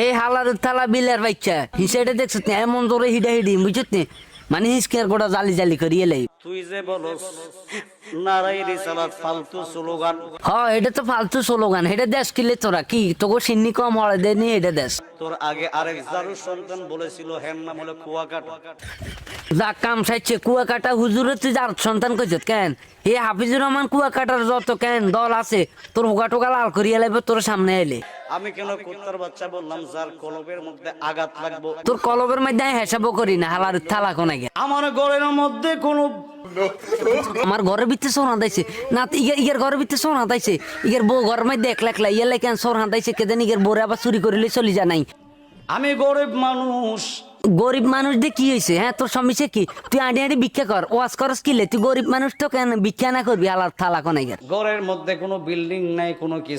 এই হালার থালা বিলের বাচ্চা হিসেবে দেখছত এমন জোরে হিডা হিডি বুঝছত নি? মানে হিসকের গোটা জালি জালি করিয়ে লাই তুই যে বলস নারাই রিসালাত ফালতু স্লোগান। হ এটা তো ফালতু স্লোগান এটা দেশ কিলে তোরা কি? তোকে সিন্নি কম হলে দেনি এটা দেশ। তোর আগে আরেক জারু সন্তান বলেছিল নাম হলো কুয়াকাটা। যা কাম সাইছে কুয়া কাটা হুজুরে তুই যার সন্তান কইছত কেন? এ হাফিজুর রহমান কুয়াকাটার যত কেন? দল আছে তোর হোগা টোকা লাল করিয়া লাগবে তোর সামনে এলে। আমি কেন কুত্তার বাচ্চা বললাম যার কলবের মধ্যে আঘাত লাগবো। তোর কলবের মধ্যে আমি হেসাবও করি না হালার থালা কোনা আমার ঘরের মধ্যে কোনো আমার ঘরের ভিতরে সোনা দাইছে। না তো ইগের ইগের ঘরের ভিতরে সোনা দাইছে। ইগের বউ ঘরের মধ্যে এক লাখলা ইয়ে কেন সোনা দাইছে কেদেন ইগের বউরে আবার চুরি করিলে চলি যা নাই। আমি গরিব মানুষ। গরিব মানুষ দিয়ে কি হয়েছে হ্যাঁ? তোর সমস্যা কি? তুই আড়ি আড়ি ভিক্ষা কর ওয়াজ করস কিলে তুই গরিব মানুষ তো কেন ভিক্ষা না করবি আলার থালা কোনাই ঘরের মধ্যে কোনো বিল্ডিং নাই কোনো কিছু